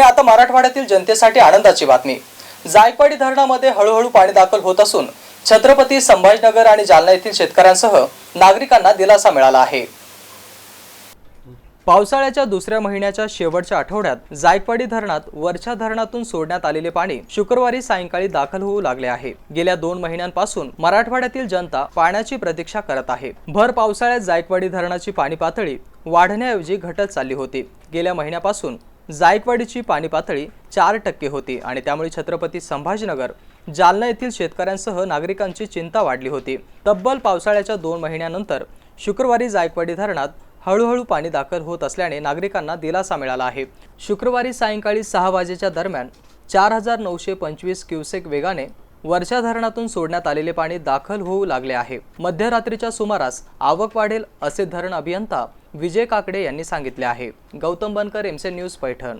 आणि आता मराठवाड्यातील जनतेसाठी आनंदाची बातमी. जायकवाडी धरणामध्ये हळूहळू पाणी दाखल होत असून छत्रपती संभाजीनगर आणि जालना येथील शेतकऱ्यांसह नागरिकांना दिलासा मिळाला आहे. पावसाळ्याच्या दुसऱ्या महिन्याच्या शेवटच्या आठवड्यात जायकवाडी धरणात वरच्या धरणातून सोडण्यात आलेले पाणी शुक्रवारी सायंकाळी दाखल होऊ लागले आहे. गेल्या दोन महिन्यांपासून मराठवाड्यातील जनता पाण्याची प्रतीक्षा करत आहे. भर पावसाळ्यात जायकवाडी धरणाची पाणी पातळी वाढण्याऐवजी घटत चालली होती. गेल्या महिन्यापासून जायकवाडीची पाणी पातळी चार टक्के होती आणि त्यामुळे छत्रपती संभाजीनगर जालना येथील शेतकऱ्यांसह नागरिकांची चिंता वाढली होती. तब्बल पावसाळ्याच्या दोन महिन्यानंतर शुक्रवारी जायकवाडी धरणात हळूहळू पाणी दाखल होत असल्याने नागरिकांना दिलासा मिळाला आहे. शुक्रवारी सायंकाळी सहा वाजेच्या दरम्यान चार हजार नऊशे पंचवीस क्युसेक वेगाने वरच्या धरणातून सोडण्यात आलेले पाणी दाखल होऊ लागले आहे. मध्यरात्रीच्या सुमारास आवक वाढेल असे धरण अभियंता विजय काकडे यांनी सांगितले आहे. गौतम बनकर एमसे न्यूज पैठण.